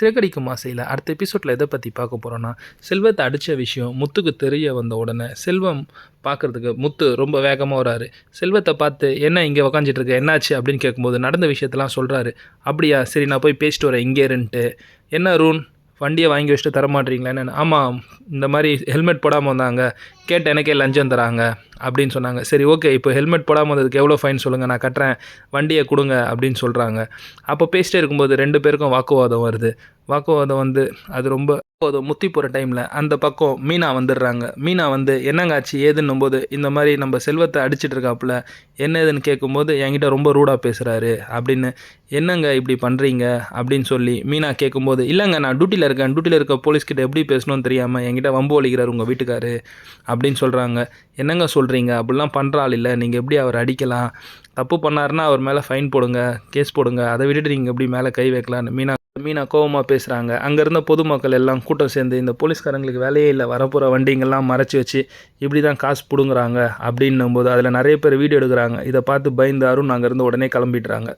சிறகடிக்கும் ஆசையில் அடுத்த எபிசோடில் எதை பற்றி பார்க்க போகிறோன்னா செல்வத்தை அடித்த விஷயம் முத்துக்கு தெரிய வந்த உடனே செல்வம் பார்க்குறதுக்கு முத்து ரொம்ப வேகமாக வராரு. செல்வத்தை பார்த்து என்ன இங்கே உக்காஞ்சிட்ருக்கு இருக்க? என்னாச்சு? அப்படின்னு கேட்கும்போது நடந்த விஷயத்தெல்லாம் சொல்கிறாரு அப்படியா சரி நான் போய் பேசிட்டு வரேன் இங்கே இருன்ட்டு. என்ன ரூன் வண்டியை வாங்கி வச்சுட்டு தரமாட்டீங்களேன்னு? ஆமாம் இந்த மாதிரி ஹெல்மெட் போடாமல் வந்தாங்க. கேட்ட எனக்கே லஞ்சம் தராங்க. அப்படின்னு சொன்னாங்க. சரி ஓகே இப்போ ஹெல்மெட் போடாமல் வந்ததுக்கு எவ்வளோ ஃபைன் சொல்லுங்கள் நான் கட்டுறேன் வண்டியை கொடுங்க அப்படின்னு சொல்கிறாங்க அப்போ பேசிட்டே இருக்கும்போது ரெண்டு பேருக்கும் வாக்குவாதம் வருது. வாக்குவாதம் வந்து அது ரொம்ப முத்தி போகிற டைமில் அந்த பக்கம் மீனா வந்துடுறாங்க. மீனா வந்து என்னங்க ஆச்சு? ஏதுன்னும் போது இந்த மாதிரி நம்ம செல்வத்தை அடிச்சிட்டு இருக்காப்புல என்ன ஏதுன்னு கேட்கும்போது என்கிட்ட ரொம்ப ரூடாக பேசுகிறாரு அப்படின்னு என்னங்க இப்படி பண்ணுறீங்க அப்படின்னு சொல்லி மீனா கேட்கும்போது இல்லைங்க நான் டியூட்டியில் இருக்கேன். டியூட்டியில் இருக்க போலீஸ்கிட்ட எப்படி பேசணும்னு தெரியாமல் என்கிட்ட வம்பு ஒழிக்கிறார் உங்கள் வீட்டுக்காரு அப்படின்னு சொல்கிறாங்க என்னங்க சொல்கிறீங்க அப்படிலாம் பண்ணுற ஆள் இல்லை. நீங்கள் எப்படி அவர் அடிக்கலாம்? தப்பு பண்ணாருன்னா அவர் மேலே ஃபைன் போடுங்க கேஸ் போடுங்க. அதை விட்டுட்டு நீங்கள் எப்படி மேலே கை வைக்கலான்னு மீனா மீனா கோவமாக பேசுகிறாங்க அங்கே இருந்த பொதுமக்கள் எல்லாம் கூட்டம் சேர்ந்து இந்த போலீஸ்காரங்களுக்கு வேலையே இல்லை. வரப்போகிற வண்டிங்கெல்லாம் மறைச்சி வச்சு இப்படி தான் காசு பிடுங்குறாங்க. அப்படின்னும் போது அதில் நிறைய பேர் வீடியோ எடுக்கிறாங்க. இதை பார்த்து பயந்து அருண் அங்கேருந்து உடனே கிளம்பிடுறாங்க.